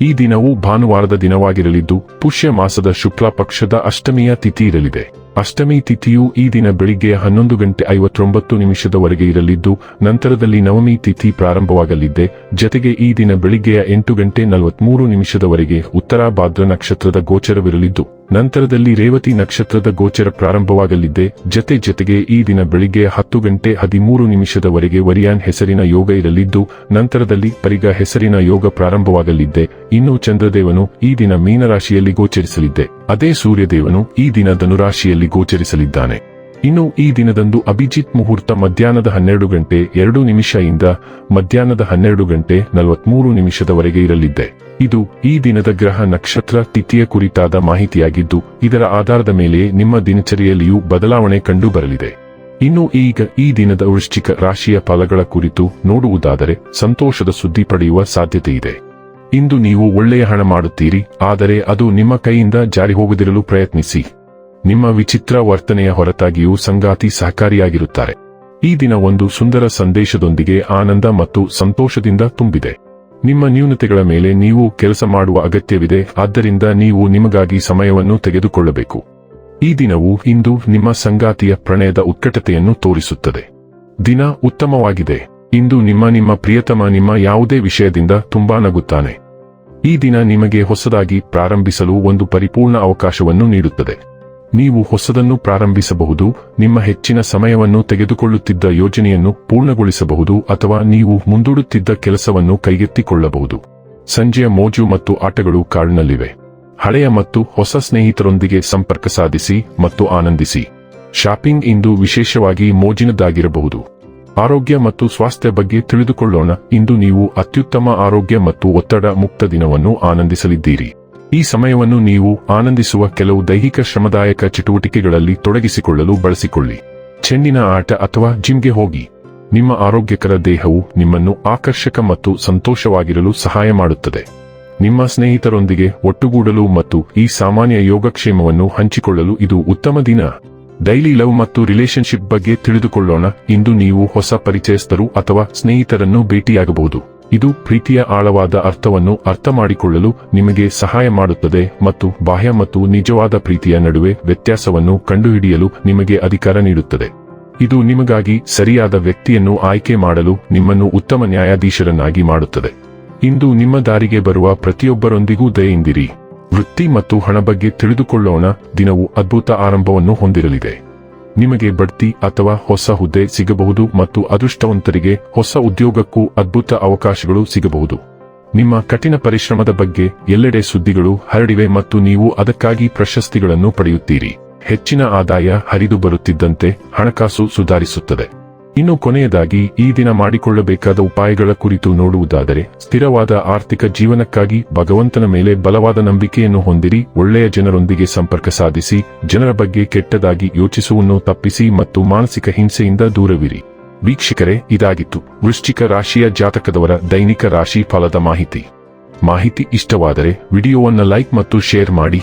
ಈ ದಿನವು ಭಾನುವಾರದ ದಿನವಾಗಿರಲಿದ್ದು, ಪುಷ್ಯ ಮಾಸದ ಶುಕ್ಲ ಪಕ್ಷದ ಅಷ್ಟಮಿಯ ತಿಥಿ ಇರಲಿದೆ. ಅಷ್ಟಮಿ ತಿಥಿಯು ಈ ದಿನ ಬೆಳಿಗ್ಗೆ ಹನ್ನೊಂದು ಗಂಟೆ ಐವತ್ತೊಂಬತ್ತು ನಿಮಿಷದವರೆಗೆ ಇರಲಿದ್ದು, ನಂತರದಲ್ಲಿ ನವಮಿ ತಿಥಿ ಪ್ರಾರಂಭವಾಗಲಿದ್ದೆ ಜತೆಗೆ ಈ ದಿನ ಬೆಳಿಗ್ಗೆಯ ಎಂಟು ಗಂಟೆ ನಲವತ್ಮೂರು ನಿಮಿಷದವರೆಗೆ ಉತ್ತರಾಭಾದ್ರ ನಕ್ಷತ್ರದ ಗೋಚರವಿರಲಿದ್ದು ನಂತರದಲ್ಲಿ ರೇವತಿ ನಕ್ಷತ್ರದ ಗೋಚರ ಪ್ರಾರಂಭವಾಗಲಿದ್ದೆ ಜತೆ ಜತೆಗೆ ಈ ದಿನ ಬೆಳಿಗ್ಗೆ ಹತ್ತು ಗಂಟೆ ಹದಿಮೂರು ನಿಮಿಷದವರೆಗೆ ವರಿಯಾನ್ ಹೆಸರಿನ ಯೋಗ ಇರಲಿದ್ದು, ನಂತರದಲ್ಲಿ ಪರಿಗ ಹೆಸರಿನ ಯೋಗ ಪ್ರಾರಂಭವಾಗಲಿದ್ದೆ ಇನ್ನು ಚಂದ್ರದೇವನು ಈ ದಿನ ಮೀನರಾಶಿಯಲ್ಲಿ ಗೋಚರಿಸಲಿದ್ದೆ ಅದೇ ಸೂರ್ಯದೇವನು ಈ ದಿನ ಧನುರಾಶಿಯಲ್ಲಿ ಗೋಚರಿಸಲಿದ್ದಾನೆ. ಇನ್ನು ಈ ದಿನದಂದು ಅಭಿಜಿತ್ ಮುಹೂರ್ತ ಮಧ್ಯಾಹ್ನದ ಹನ್ನೆರಡು ಗಂಟೆ ಎರಡು ನಿಮಿಷದಿಂದ ಮಧ್ಯಾಹ್ನದ ಹನ್ನೆರಡು ಗಂಟೆ ನಲವತ್ಮೂರು ನಿಮಿಷದವರೆಗೆ ಇರಲಿದ್ದೆ ಇದು ಈ ದಿನದ ಗ್ರಹ ನಕ್ಷತ್ರ ತಿಥಿಯ ಕುರಿತಾದ ಮಾಹಿತಿಯಾಗಿದ್ದು, ಇದರ ಆಧಾರದ ಮೇಲೆ ನಿಮ್ಮ ದಿನಚರಿಯಲ್ಲಿಯೂ ಬದಲಾವಣೆ ಕಂಡು ಬರಲಿದೆ ಇನ್ನು ಈಗ ಈ ದಿನದ ವೃಶ್ಚಿಕ ರಾಶಿಯ ಫಲಗಳ ಕುರಿತು ನೋಡುವುದಾದರೆ ಸಂತೋಷದ ಸುದ್ದಿ ಪಡೆಯುವ ಸಾಧ್ಯತೆ ಇದೆ. ಇಂದು ನೀವು ಒಳ್ಳೆಯ ಹಣ ಮಾಡುತ್ತೀರಿ, ಆದರೆ ಅದು ನಿಮ್ಮ ಕೈಯಿಂದ ಜಾರಿ ಹೋಗದಿರಲು ಪ್ರಯತ್ನಿಸಿ. ನಿಮ್ಮ ವಿಚಿತ್ರ ವರ್ತನೆಯ ಹೊರತಾಗಿಯೂ ಸಂಗಾತಿ ಸಹಕಾರಿಯಾಗಿರುತ್ತಾರೆ. ಈ ದಿನ ಒಂದು ಸುಂದರ ಸಂದೇಶದೊಂದಿಗೆ ಆನಂದ ಮತ್ತು ಸಂತೋಷದಿಂದ ತುಂಬಿದೆ. ನಿಮ್ಮ ನ್ಯೂನತೆಗಳ ಮೇಲೆ ನೀವು ಕೆಲಸ ಮಾಡುವ ಅಗತ್ಯವಿದೆ, ಆದ್ದರಿಂದ ನೀವು ನಿಮಗಾಗಿ ಸಮಯವನ್ನು ತೆಗೆದುಕೊಳ್ಳಬೇಕು. ಈ ದಿನವು ಇಂದು ನಿಮ್ಮ ಸಂಗಾತಿಯ ಪ್ರಣಯದ ಉತ್ಕಟತೆಯನ್ನು ತೋರಿಸುತ್ತದೆ. ದಿನ ಉತ್ತಮವಾಗಿದೆ. ಇಂದು ನಿಮ್ಮ ನಿಮ್ಮ ಪ್ರಿಯತಮ ನಿಮ್ಮ ಯಾವುದೇ ವಿಷಯದಿಂದ ತುಂಬಾ ನಗುತ್ತಾನೆ. ಈ ದಿನ ನಿಮಗೆ ಹೊಸದಾಗಿ ಪ್ರಾರಂಭಿಸಲು ಒಂದು ಪರಿಪೂರ್ಣ ಅವಕಾಶವನ್ನು ನೀಡುತ್ತದೆ. ನೀವು ಹೊಸದನ್ನು ಪ್ರಾರಂಭಿಸಬಹುದು, ನಿಮ್ಮ ಹೆಚ್ಚಿನ ಸಮಯವನ್ನು ತೆಗೆದುಕೊಳ್ಳುತ್ತಿದ್ದ ಯೋಜನೆಯನ್ನು ಪೂರ್ಣಗೊಳಿಸಬಹುದು ಅಥವಾ ನೀವು ಮುಂದೂಡುತ್ತಿದ್ದ ಕೆಲಸವನ್ನು ಕೈಗೆತ್ತಿಕೊಳ್ಳಬಹುದು. ಸಂಜೆಯ ಮೋಜು ಮತ್ತು ಆಟಗಳು ಕಾರ್ಡ್ನಲ್ಲಿವೆ ಹಳೆಯ ಮತ್ತು ಹೊಸ ಸ್ನೇಹಿತರೊಂದಿಗೆ ಸಂಪರ್ಕ ಸಾಧಿಸಿ ಮತ್ತು ಆನಂದಿಸಿ. ಶಾಪಿಂಗ್ ಇಂದು ವಿಶೇಷವಾಗಿ ಮೋಜಿನದ್ದಾಗಿರಬಹುದು ಆರೋಗ್ಯ ಮತ್ತು ಸ್ವಾಸ್ಥ್ಯ ಬಗ್ಗೆ ತಿಳಿದುಕೊಳ್ಳೋಣ, ಇಂದು ನೀವು ಅತ್ಯುತ್ತಮ ಆರೋಗ್ಯ ಮತ್ತು ಒತ್ತಡ ಮುಕ್ತ ದಿನವನ್ನು ಆನಂದಿಸಲಿದ್ದೀರಿ. ಈ ಸಮಯವನ್ನು ನೀವು ಆನಂದಿಸುವ ಕೆಲವು ದೈಹಿಕ ಶ್ರಮದಾಯಕ ಚಟುವಟಿಕೆಗಳಲ್ಲಿ ತೊಡಗಿಸಿಕೊಳ್ಳಲು ಬಳಸಿಕೊಳ್ಳಿ. ಚೆಂಡಿನ ಆಟ ಅಥವಾ ಜಿಮ್ಗೆ ಹೋಗಿ. ನಿಮ್ಮ ಆರೋಗ್ಯಕರ ದೇಹವು ನಿಮ್ಮನ್ನು ಆಕರ್ಷಕ ಮತ್ತು ಸಂತೋಷವಾಗಿರಲು ಸಹಾಯ ಮಾಡುತ್ತದೆ. ನಿಮ್ಮ ಸ್ನೇಹಿತರೊಂದಿಗೆ ಒಟ್ಟುಗೂಡಲು ಮತ್ತು ಈ ಸಾಮಾನ್ಯ ಯೋಗಕ್ಷೇಮವನ್ನು ಹಂಚಿಕೊಳ್ಳಲು ಇದು ಉತ್ತಮ ದಿನ. ಡೈಲಿ ಲವ್ ಮತ್ತು ರಿಲೇಶನ್ಶಿಪ್ ಬಗ್ಗೆ ತಿಳಿದುಕೊಳ್ಳೋಣ. ಇಂದು ನೀವು ಹೊಸ ಪರಿಚಯಸ್ಥರು ಅಥವಾ ಸ್ನೇಹಿತರನ್ನು ಭೇಟಿಯಾಗಬಹುದು. ಇದು ಪ್ರೀತಿಯ ಆಳವಾದ ಅರ್ಥವನ್ನು ಅರ್ಥ ಮಾಡಿಕೊಳ್ಳಲು ನಿಮಗೆ ಸಹಾಯ ಮಾಡುತ್ತದೆ ಮತ್ತು ಬಾಹ್ಯ ಮತ್ತು ನಿಜವಾದ ಪ್ರೀತಿಯ ನಡುವೆ ವ್ಯತ್ಯಾಸವನ್ನು ಕಂಡುಹಿಡಿಯಲು ನಿಮಗೆ ಅಧಿಕಾರ ನೀಡುತ್ತದೆ. ಇದು ನಿಮಗಾಗಿ ಸರಿಯಾದ ವ್ಯಕ್ತಿಯನ್ನು ಆಯ್ಕೆ ಮಾಡಲು ನಿಮ್ಮನ್ನು ಉತ್ತಮ ನ್ಯಾಯಾಧೀಶರನ್ನಾಗಿ ಮಾಡುತ್ತದೆ. ಇಂದು ನಿಮ್ಮ ದಾರಿಗೆ ಬರುವ ಪ್ರತಿಯೊಬ್ಬರೊಂದಿಗೂ ದಯೆಯಿಂದಿರಿ. ವೃತ್ತಿ ಮತ್ತು ಹಣ ಬಗ್ಗೆ ತಿಳಿದುಕೊಳ್ಳೋಣ. ದಿನವು ಅದ್ಭುತ ಆರಂಭವನ್ನು ಹೊಂದಿರಲಿದೆ. ನಿಮಗೆ ಬಡ್ತಿ ಅಥವಾ ಹೊಸ ಹುದ್ದೆ ಸಿಗಬಹುದು ಮತ್ತು ಅದೃಷ್ಟವಂತರಿಗೆ ಹೊಸ ಉದ್ಯೋಗಕ್ಕೂ ಅದ್ಭುತ ಅವಕಾಶಗಳು ಸಿಗಬಹುದು. ನಿಮ್ಮ ಕಠಿಣ ಪರಿಶ್ರಮದ ಬಗ್ಗೆ ಎಲ್ಲೆಡೆ ಸುದ್ದಿಗಳು ಹರಡಿವೆ ಮತ್ತು ನೀವು ಅದಕ್ಕಾಗಿ ಪ್ರಶಸ್ತಿಗಳನ್ನು ಪಡೆಯುತ್ತೀರಿ. ಹೆಚ್ಚಿನ ಆದಾಯ ಹರಿದು ಬರುತ್ತಿದ್ದಂತೆ ಹಣಕಾಸು ಸುಧಾರಿಸುತ್ತದೆ. ಇನ್ನು ಕೊನೆಯದಾಗಿ, ಈ ದಿನ ಮಾಡಿಕೊಳ್ಳಬೇಕಾದ ಉಪಾಯಗಳ ಕುರಿತು ನೋಡುವುದಾದರೆ, ಸ್ಥಿರವಾದ ಆರ್ಥಿಕ ಜೀವನಕ್ಕಾಗಿ ಭಗವಂತನ ಮೇಲೆ ಬಲವಾದ ನಂಬಿಕೆಯನ್ನು ಹೊಂದಿರಿ, ಒಳ್ಳೆಯ ಜನರೊಂದಿಗೆ ಸಂಪರ್ಕ ಸಾಧಿಸಿ, ಜನರ ಬಗ್ಗೆ ಕೆಟ್ಟದಾಗಿ ಯೋಚಿಸುವನ್ನು ತಪ್ಪಿಸಿ ಮತ್ತು ಮಾನಸಿಕ ಹಿಂಸೆಯಿಂದ ದೂರವಿರಿ. ವೀಕ್ಷಕರೇ, ಇದಾಗಿತ್ತು. ವೃಶ್ಚಿಕ ರಾಶಿಯ ಜಾತಕದವರ ದೈನಿಕ ರಾಶಿ ಫಲದ ಮಾಹಿತಿ. ಮಾಹಿತಿ ಇಷ್ಟವಾದರೆ, ವಿಡಿಯೋವನ್ನು ಲೈಕ್ ಮತ್ತು ಶೇರ್ ಮಾಡಿ.